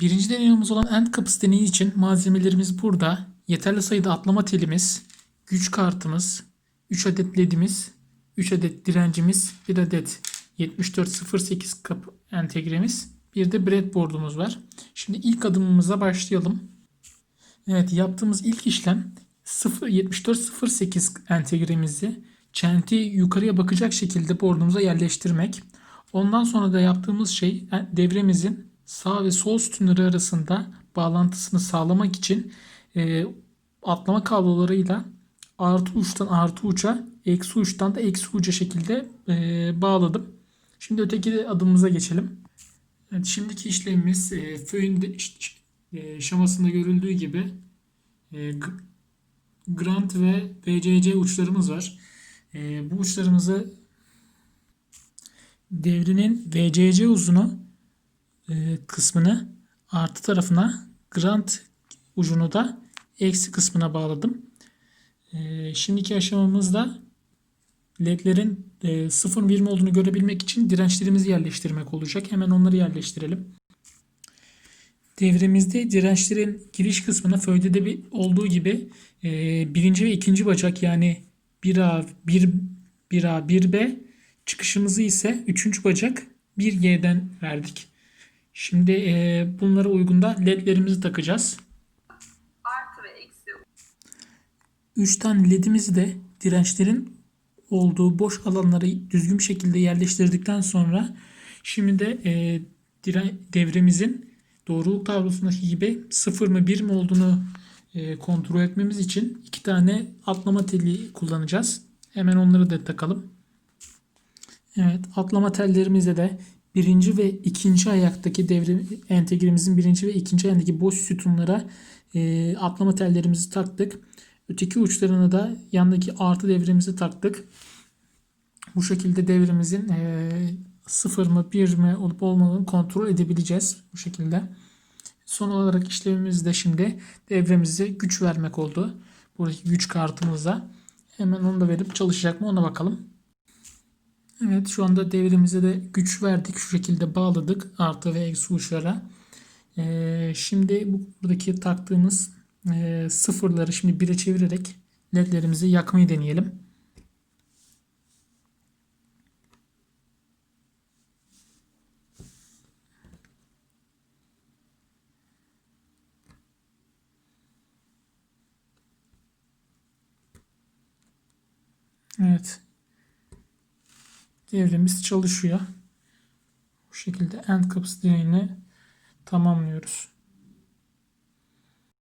Birinci deneyimimiz olan end kapısı deneyi için malzemelerimiz burada. Yeterli sayıda atlama telimiz, güç kartımız, 3 adet ledimiz, 3 adet direncimiz, 1 adet 7408 kapı entegremiz, bir de breadboard'umuz var. Şimdi ilk adımımıza başlayalım. Evet yaptığımız ilk işlem 0 7408 entegremizi çenti yukarıya bakacak şekilde board'umuza yerleştirmek. Ondan sonra da yaptığımız şey e, devremizin sağ ve sol sütunları arasında bağlantısını sağlamak için e, atlama kablolarıyla artı uçtan artı uça, eksi uçtan da eksi uca şekilde e, bağladım. Şimdi öteki adımımıza geçelim. Evet, şimdiki işlemimiz e, föyün de- e, şemasında görüldüğü gibi e, Grant ve VCC uçlarımız var. E, bu uçlarımızı devrinin VCC uzunu e, kısmını artı tarafına Grant ucunu da eksi kısmına bağladım. E, şimdiki aşamamızda ledlerin e, 0 20 olduğunu görebilmek için dirençlerimizi yerleştirmek olacak. Hemen onları yerleştirelim. Devremizde dirençlerin giriş kısmına föyde de bir olduğu gibi e, birinci ve ikinci bacak yani 1A, 1, 1A, 1B çıkışımızı ise üçüncü bacak 1G'den verdik. Şimdi e, bunlara uygun da ledlerimizi takacağız. artı ve eksi 3 tane ledimizi de dirençlerin olduğu boş alanları düzgün şekilde yerleştirdikten sonra şimdi de e, dire- devremizin doğruluk tablosundaki gibi 0 mı 1 mi olduğunu e, kontrol etmemiz için iki tane atlama teli kullanacağız. Hemen onları da takalım. Evet, atlama tellerimizde de birinci ve ikinci ayaktaki devre entegremizin birinci ve ikinci ayağındaki boş sütunlara e, atlama tellerimizi taktık. Öteki uçlarına da yandaki artı devremizi taktık. Bu şekilde devremizin e, sıfır mı bir mi olup olmadığını kontrol edebileceğiz bu şekilde. Son olarak işlemimiz de şimdi devremize güç vermek oldu. Buradaki güç kartımıza. Hemen onu da verip çalışacak mı ona bakalım. Evet şu anda devremize de güç verdik. Şu şekilde bağladık artı ve eksi uçlara. Ee, şimdi bu buradaki taktığımız e, sıfırları şimdi 1'e çevirerek ledlerimizi yakmayı deneyelim. Evet. Devremiz çalışıyor. Bu şekilde end kapısı direğini tamamlıyoruz.